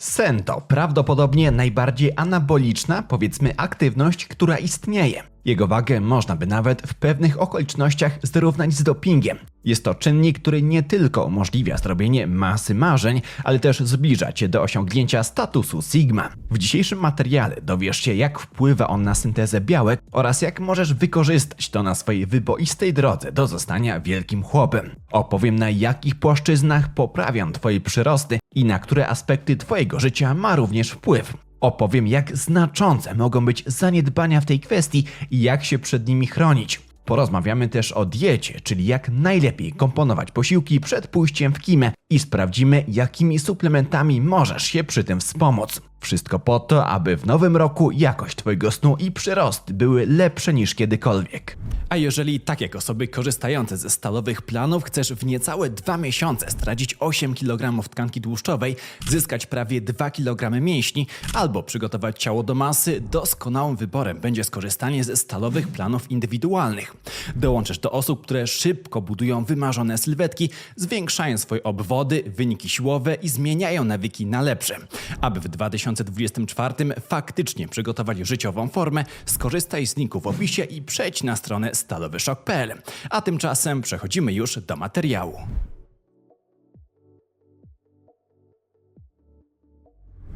Sen to prawdopodobnie najbardziej anaboliczna, powiedzmy, aktywność, która istnieje. Jego wagę można by nawet w pewnych okolicznościach zrównać z dopingiem. Jest to czynnik, który nie tylko umożliwia zrobienie masy marzeń, ale też zbliża cię do osiągnięcia statusu Sigma. W dzisiejszym materiale dowiesz się, jak wpływa on na syntezę białek oraz jak możesz wykorzystać to na swojej wyboistej drodze do zostania wielkim chłopem. Opowiem na jakich płaszczyznach poprawiam twoje przyrosty i na które aspekty twojego życia ma również wpływ. Opowiem, jak znaczące mogą być zaniedbania w tej kwestii i jak się przed nimi chronić. Porozmawiamy też o diecie, czyli jak najlepiej komponować posiłki przed pójściem w kimę i sprawdzimy, jakimi suplementami możesz się przy tym wspomóc. Wszystko po to, aby w nowym roku jakość Twojego snu i przyrosty były lepsze niż kiedykolwiek. A jeżeli tak jak osoby korzystające ze stalowych planów chcesz w niecałe dwa miesiące stracić 8 kg tkanki tłuszczowej, zyskać prawie 2 kg mięśni albo przygotować ciało do masy, doskonałym wyborem będzie skorzystanie ze stalowych planów indywidualnych. Dołączysz do osób, które szybko budują wymarzone sylwetki, zwiększają swoje obwody, wyniki siłowe i zmieniają nawyki na lepsze. Aby w 2024 faktycznie przygotować życiową formę, skorzystaj z linku w opisie i przejdź na stronę stalowyszok.pl. A tymczasem przechodzimy już do materiału.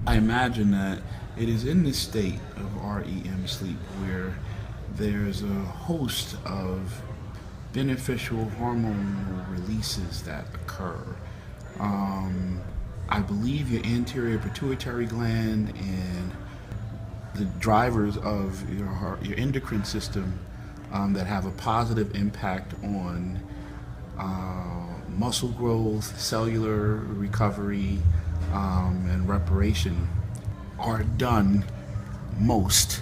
I imagine that it is in this state of REM sleep where there's a host of beneficial hormonal releases that occur. Um, I believe your anterior pituitary gland and the drivers of your heart, your endocrine system um, that have a positive impact on uh, muscle growth, cellular recovery, um, and reparation are done most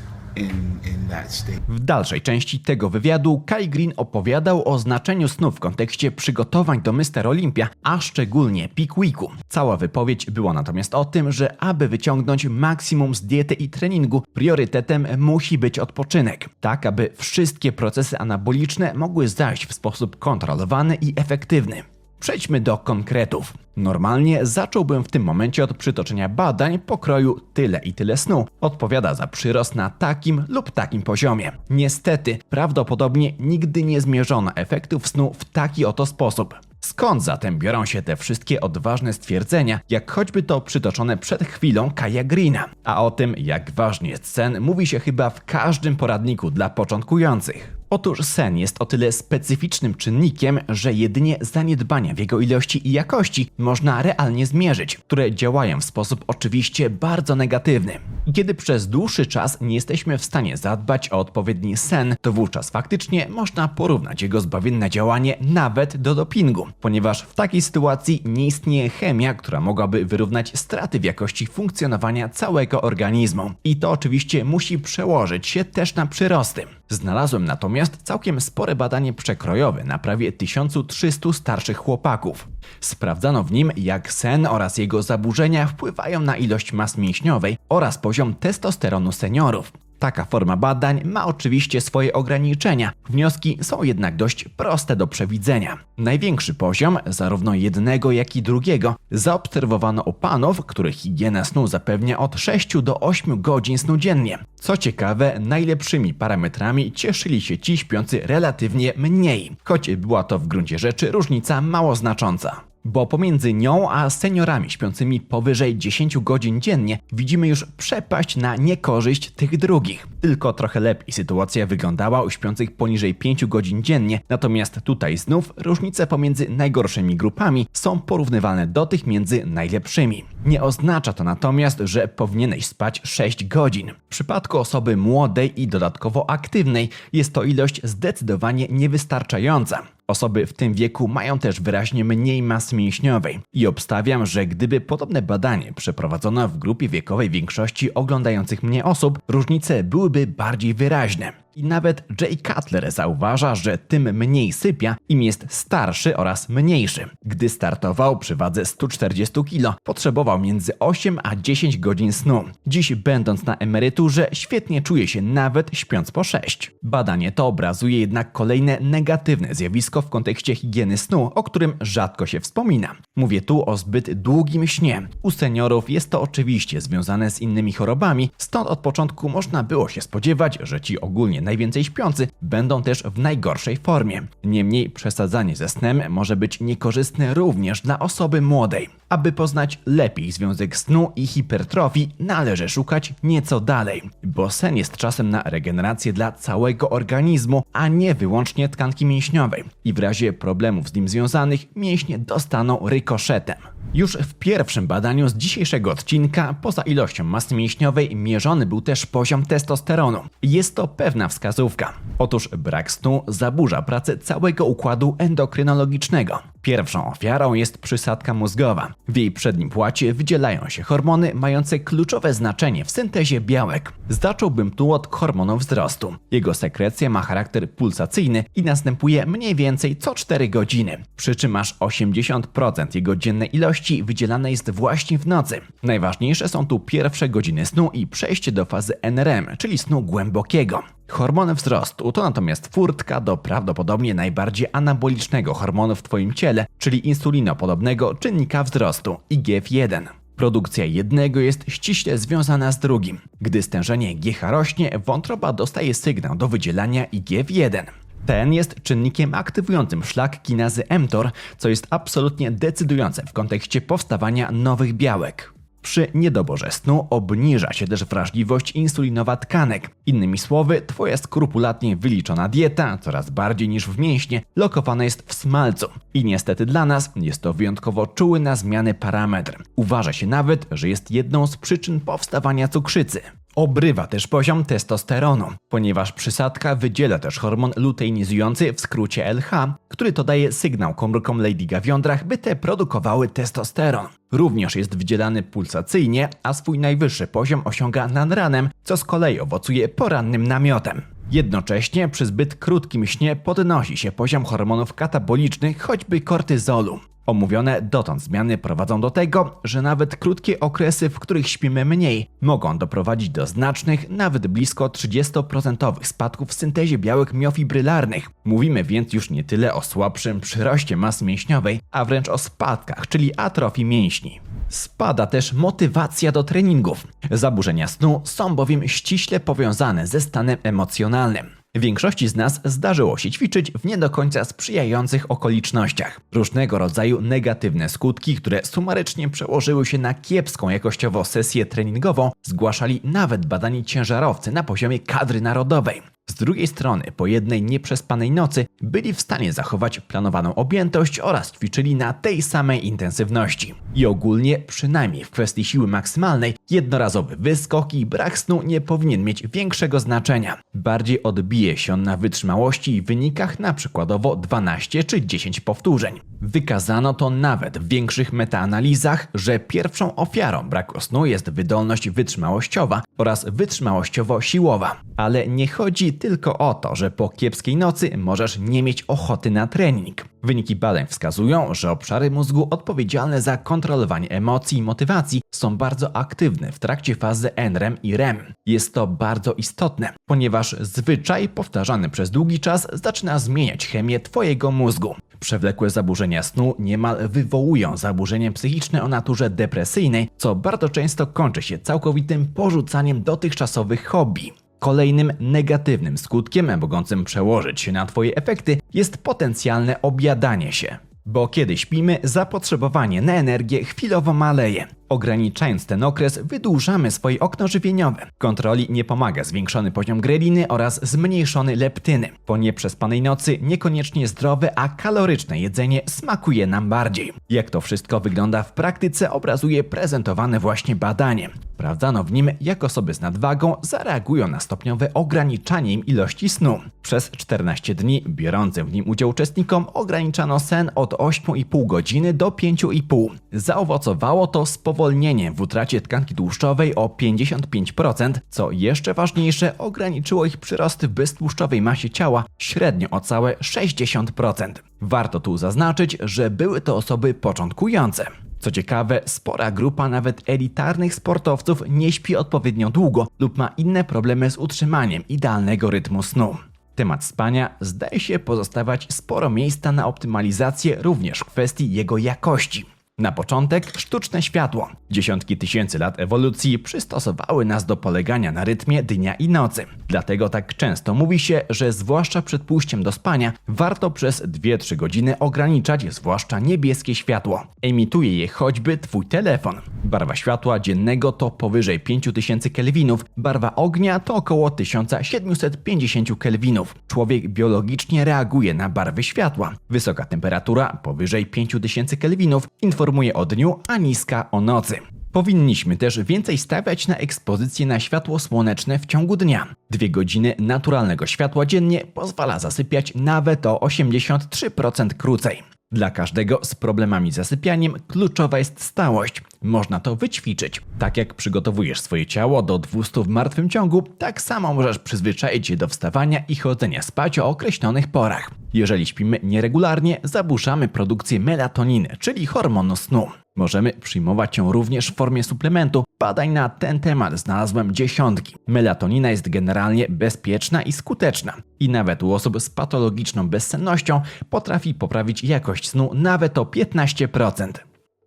W dalszej części tego wywiadu Kai Green opowiadał o znaczeniu snu w kontekście przygotowań do Mr. Olympia, a szczególnie Peak Weeku. Cała wypowiedź była natomiast o tym, że aby wyciągnąć maksimum z diety i treningu, priorytetem musi być odpoczynek, tak aby wszystkie procesy anaboliczne mogły zajść w sposób kontrolowany i efektywny. Przejdźmy do konkretów. Normalnie zacząłbym w tym momencie od przytoczenia badań pokroju tyle i tyle snu odpowiada za przyrost na takim lub takim poziomie. Niestety, prawdopodobnie nigdy nie zmierzono efektów snu w taki oto sposób. Skąd zatem biorą się te wszystkie odważne stwierdzenia, jak choćby to przytoczone przed chwilą Kaja Greena? A o tym, jak ważny jest sen, mówi się chyba w każdym poradniku dla początkujących. Otóż sen jest o tyle specyficznym czynnikiem, że jedynie zaniedbania w jego ilości i jakości można realnie zmierzyć, które działają w sposób oczywiście bardzo negatywny. Kiedy przez dłuższy czas nie jesteśmy w stanie zadbać o odpowiedni sen, to wówczas faktycznie można porównać jego zbawienne działanie nawet do dopingu, ponieważ w takiej sytuacji nie istnieje chemia, która mogłaby wyrównać straty w jakości funkcjonowania całego organizmu. I to oczywiście musi przełożyć się też na przyrosty. Znalazłem natomiast całkiem spore badanie przekrojowe na prawie 1300 starszych chłopaków. Sprawdzano w nim, jak sen oraz jego zaburzenia wpływają na ilość mas mięśniowej oraz poziom testosteronu seniorów. Taka forma badań ma oczywiście swoje ograniczenia, wnioski są jednak dość proste do przewidzenia. Największy poziom, zarówno jednego jak i drugiego, zaobserwowano u panów, których higiena snu zapewnia od 6 do 8 godzin snu dziennie. Co ciekawe, najlepszymi parametrami cieszyli się ci śpiący relatywnie mniej, choć była to w gruncie rzeczy różnica mało znacząca. Bo pomiędzy nią a seniorami śpiącymi powyżej 10 godzin dziennie widzimy już przepaść na niekorzyść tych drugich. Tylko trochę lepiej sytuacja wyglądała u śpiących poniżej 5 godzin dziennie, natomiast tutaj znów różnice pomiędzy najgorszymi grupami są porównywalne do tych między najlepszymi. Nie oznacza to natomiast, że powinieneś spać 6 godzin. W przypadku osoby młodej i dodatkowo aktywnej jest to ilość zdecydowanie niewystarczająca. Osoby w tym wieku mają też wyraźnie mniej masy mięśniowej i obstawiam, że gdyby podobne badanie przeprowadzono w grupie wiekowej większości oglądających mnie osób, różnice byłyby bardziej wyraźne. I nawet Jay Cutler zauważa, że tym mniej sypia, im jest starszy oraz mniejszy. Gdy startował przy wadze 140 kg, potrzebował między 8 a 10 godzin snu. Dziś, będąc na emeryturze, świetnie czuje się nawet śpiąc po 6. Badanie to obrazuje jednak kolejne negatywne zjawisko w kontekście higieny snu, o którym rzadko się wspomina. Mówię tu o zbyt długim śnie. U seniorów jest to oczywiście związane z innymi chorobami, stąd od początku można było się spodziewać, że ci ogólnie najwięcej śpiący będą też w najgorszej formie. Niemniej przesadzanie ze snem może być niekorzystne również dla osoby młodej. Aby poznać lepiej związek snu i hipertrofii, należy szukać nieco dalej, bo sen jest czasem na regenerację dla całego organizmu, a nie wyłącznie tkanki mięśniowej. I w razie problemów z nim związanych, mięśnie dostaną rykoszetem. Już w pierwszym badaniu z dzisiejszego odcinka, poza ilością masy mięśniowej, mierzony był też poziom testosteronu. Jest to pewna wskazówka. Otóż brak snu zaburza pracę całego układu endokrynologicznego. Pierwszą ofiarą jest przysadka mózgowa. W jej przednim płacie wydzielają się hormony mające kluczowe znaczenie w syntezie białek. Zacząłbym tu od hormonu wzrostu. Jego sekrecja ma charakter pulsacyjny i następuje mniej więcej co 4 godziny. Przy czym aż 80% jego dziennej ilości wydzielane jest właśnie w nocy. Najważniejsze są tu pierwsze godziny snu i przejście do fazy NRM, czyli snu głębokiego. Hormon wzrostu to natomiast furtka do prawdopodobnie najbardziej anabolicznego hormonu w Twoim ciele, czyli insulinopodobnego czynnika wzrostu IGF-1. Produkcja jednego jest ściśle związana z drugim. Gdy stężenie GH rośnie, wątroba dostaje sygnał do wydzielania IGF-1. Ten jest czynnikiem aktywującym szlak kinazy mTOR, co jest absolutnie decydujące w kontekście powstawania nowych białek. Przy niedoborze snu obniża się też wrażliwość insulinowa tkanek. Innymi słowy, twoja skrupulatnie wyliczona dieta, coraz bardziej niż w mięśnie, lokowana jest w smalcu. I niestety dla nas jest to wyjątkowo czuły na zmiany parametr. Uważa się nawet, że jest jedną z przyczyn powstawania cukrzycy. Obrywa też poziom testosteronu, ponieważ przysadka wydziela też hormon luteinizujący, w skrócie LH, który to daje sygnał komórkom Lady Gawiądrach, by te produkowały testosteron. Również jest wydzielany pulsacyjnie, a swój najwyższy poziom osiąga nad ranem, co z kolei owocuje porannym namiotem. Jednocześnie przy zbyt krótkim śnie podnosi się poziom hormonów katabolicznych, choćby kortyzolu. Omówione dotąd zmiany prowadzą do tego, że nawet krótkie okresy, w których śpimy mniej, mogą doprowadzić do znacznych, nawet blisko 30% spadków w syntezie białek miofibrylarnych. Mówimy więc już nie tyle o słabszym przyroście masy mięśniowej, a wręcz o spadkach, czyli atrofii mięśni. Spada też motywacja do treningów. Zaburzenia snu są bowiem ściśle powiązane ze stanem emocjonalnym. Większości z nas zdarzyło się ćwiczyć w nie do końca sprzyjających okolicznościach. Różnego rodzaju negatywne skutki, które sumarycznie przełożyły się na kiepską jakościowo sesję treningową, zgłaszali nawet badani ciężarowcy na poziomie kadry narodowej. Z drugiej strony, po jednej nieprzespanej nocy byli w stanie zachować planowaną objętość oraz ćwiczyli na tej samej intensywności. I ogólnie, przynajmniej w kwestii siły maksymalnej, jednorazowy wyskok i brak snu nie powinien mieć większego znaczenia. Bardziej odbije się on na wytrzymałości i wynikach na przykładowo 12 czy 10 powtórzeń. Wykazano to nawet w większych metaanalizach, że pierwszą ofiarą braku snu jest wydolność wytrzymałościowa oraz wytrzymałościowo-siłowa. Ale nie chodzi tylko o to, że po kiepskiej nocy możesz nie mieć ochoty na trening. Wyniki badań wskazują, że obszary mózgu odpowiedzialne za kontrolowanie emocji i motywacji są bardzo aktywne w trakcie fazy NREM i REM. Jest to bardzo istotne, ponieważ zwyczaj powtarzany przez długi czas zaczyna zmieniać chemię Twojego mózgu. Przewlekłe zaburzenia snu niemal wywołują zaburzenie psychiczne o naturze depresyjnej, co bardzo często kończy się całkowitym porzucaniem dotychczasowych hobby. Kolejnym negatywnym skutkiem, mogącym przełożyć się na Twoje efekty, jest potencjalne objadanie się. Bo kiedy śpimy, zapotrzebowanie na energię chwilowo maleje. Ograniczając ten okres, wydłużamy swoje okno żywieniowe. Kontroli nie pomaga zwiększony poziom greliny oraz zmniejszony leptyny. Po nieprzespanej nocy niekoniecznie zdrowe, a kaloryczne jedzenie smakuje nam bardziej. Jak to wszystko wygląda w praktyce, obrazuje prezentowane właśnie badanie. sprawdzano w nim, jak osoby z nadwagą zareagują na stopniowe ograniczanie im ilości snu. Przez 14 dni biorącym w nim udział uczestnikom ograniczano sen od 8,5 godziny do 5,5. Zaowocowało to spowolnieniem w utracie tkanki tłuszczowej o 55%, co jeszcze ważniejsze, ograniczyło ich przyrost w beztłuszczowej masie ciała średnio o całe 60%. Warto tu zaznaczyć, że były to osoby początkujące. Co ciekawe, spora grupa nawet elitarnych sportowców nie śpi odpowiednio długo lub ma inne problemy z utrzymaniem idealnego rytmu snu. Temat spania zdaje się pozostawać sporo miejsca na optymalizację również w kwestii jego jakości. Na początek sztuczne światło. Dziesiątki tysięcy lat ewolucji przystosowały nas do polegania na rytmie dnia i nocy. Dlatego tak często mówi się, że zwłaszcza przed pójściem do spania warto przez 2-3 godziny ograniczać zwłaszcza niebieskie światło. Emituje je choćby twój telefon. Barwa światła dziennego to powyżej 5000 kelwinów, barwa ognia to około 1750 kelwinów. Człowiek biologicznie reaguje na barwy światła. Wysoka temperatura powyżej 5000 kelwinów informuje o dniu, a niska o nocy. Powinniśmy też więcej stawiać na ekspozycję na światło słoneczne w ciągu dnia. Dwie godziny naturalnego światła dziennie pozwala zasypiać nawet o 83% krócej. Dla każdego z problemami z zasypianiem kluczowa jest stałość. Można to wyćwiczyć. Tak jak przygotowujesz swoje ciało do 200 w martwym ciągu, tak samo możesz przyzwyczaić się do wstawania i chodzenia spać o określonych porach. Jeżeli śpimy nieregularnie, zaburzamy produkcję melatoniny, czyli hormonu snu. Możemy przyjmować ją również w formie suplementu. Badań na ten temat znalazłem dziesiątki. Melatonina jest generalnie bezpieczna i skuteczna. I nawet u osób z patologiczną bezsennością potrafi poprawić jakość snu nawet o 15%.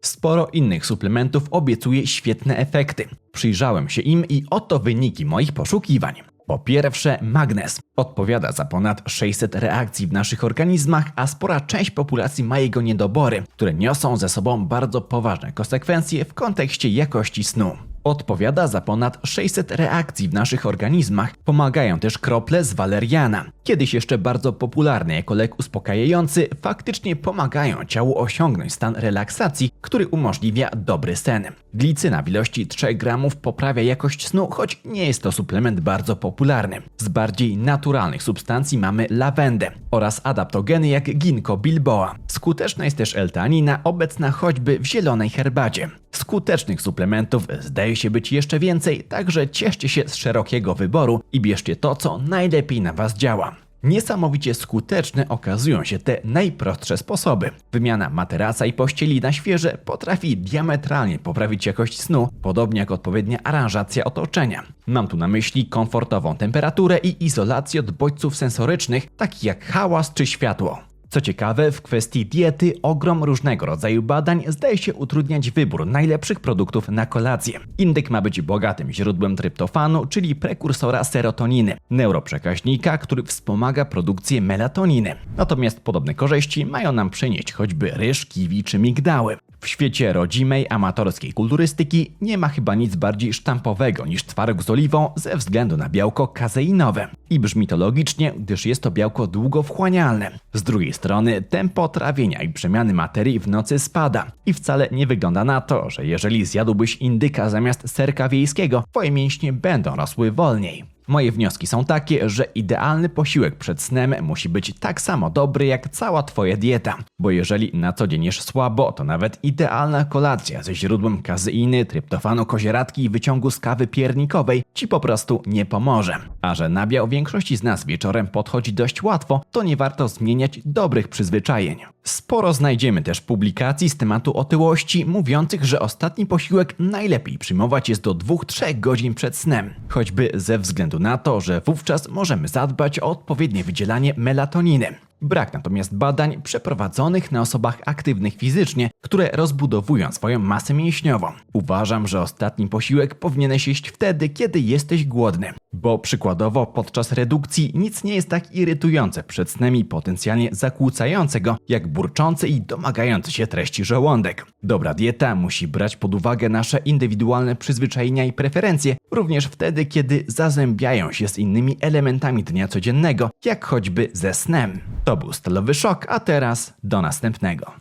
Sporo innych suplementów obiecuje świetne efekty. Przyjrzałem się im i oto wyniki moich poszukiwań. Po pierwsze, magnez. Odpowiada za ponad 600 reakcji w naszych organizmach, a spora część populacji ma jego niedobory, które niosą ze sobą bardzo poważne konsekwencje w kontekście jakości snu. Odpowiada za ponad 600 reakcji w naszych organizmach. Pomagają też krople z waleriana. Kiedyś jeszcze bardzo popularny jako lek uspokajający, faktycznie pomagają ciału osiągnąć stan relaksacji, który umożliwia dobry sen. Glicyna w ilości 3 gramów poprawia jakość snu, choć nie jest to suplement bardzo popularny. Z bardziej naturalnych substancji mamy lawendę oraz adaptogeny jak ginkgo bilboa. Skuteczna jest też L-teanina obecna choćby w zielonej herbacie. Skutecznych suplementów zdaje się być jeszcze więcej, także cieszcie się z szerokiego wyboru i bierzcie to, co najlepiej na Was działa. Niesamowicie skuteczne okazują się te najprostsze sposoby. Wymiana materaca i pościeli na świeże potrafi diametralnie poprawić jakość snu, podobnie jak odpowiednia aranżacja otoczenia. Mam tu na myśli komfortową temperaturę i izolację od bodźców sensorycznych, takich jak hałas czy światło. Co ciekawe, w kwestii diety ogrom różnego rodzaju badań zdaje się utrudniać wybór najlepszych produktów na kolację. Indyk ma być bogatym źródłem tryptofanu, czyli prekursora serotoniny, neuroprzekaźnika, który wspomaga produkcję melatoniny. Natomiast podobne korzyści mają nam przynieść choćby ryż, kiwi czy migdały. W świecie rodzimej, amatorskiej kulturystyki nie ma chyba nic bardziej sztampowego niż twaróg z oliwą ze względu na białko kazeinowe. I brzmi to logicznie, gdyż jest to białko długowchłanialne. Z drugiej strony tempo trawienia i przemiany materii w nocy spada. I wcale nie wygląda na to, że jeżeli zjadłbyś indyka zamiast serka wiejskiego, twoje mięśnie będą rosły wolniej. Moje wnioski są takie, że idealny posiłek przed snem musi być tak samo dobry jak cała Twoja dieta, bo jeżeli na co dzień jesz słabo, to nawet idealna kolacja ze źródłem kazeiny, tryptofanu kozieradki i wyciągu z kawy piernikowej Ci po prostu nie pomoże. A że nabiał większości z nas wieczorem podchodzi dość łatwo, to nie warto zmieniać dobrych przyzwyczajeń. Sporo znajdziemy też publikacji z tematu otyłości mówiących, że ostatni posiłek najlepiej przyjmować jest do 2-3 godzin przed snem, choćby ze względu na to, że wówczas możemy zadbać o odpowiednie wydzielanie melatoniny. Brak natomiast badań przeprowadzonych na osobach aktywnych fizycznie, które rozbudowują swoją masę mięśniową. Uważam, że ostatni posiłek powinieneś jeść wtedy, kiedy jesteś głodny. Bo przykładowo podczas redukcji nic nie jest tak irytujące przed snem i potencjalnie zakłócające go, jak burczący i domagający się treści żołądek. Dobra dieta musi brać pod uwagę nasze indywidualne przyzwyczajenia i preferencje, również wtedy, kiedy zazębiają się z innymi elementami dnia codziennego, jak choćby ze snem. To był Stalowy Szok, a teraz do następnego.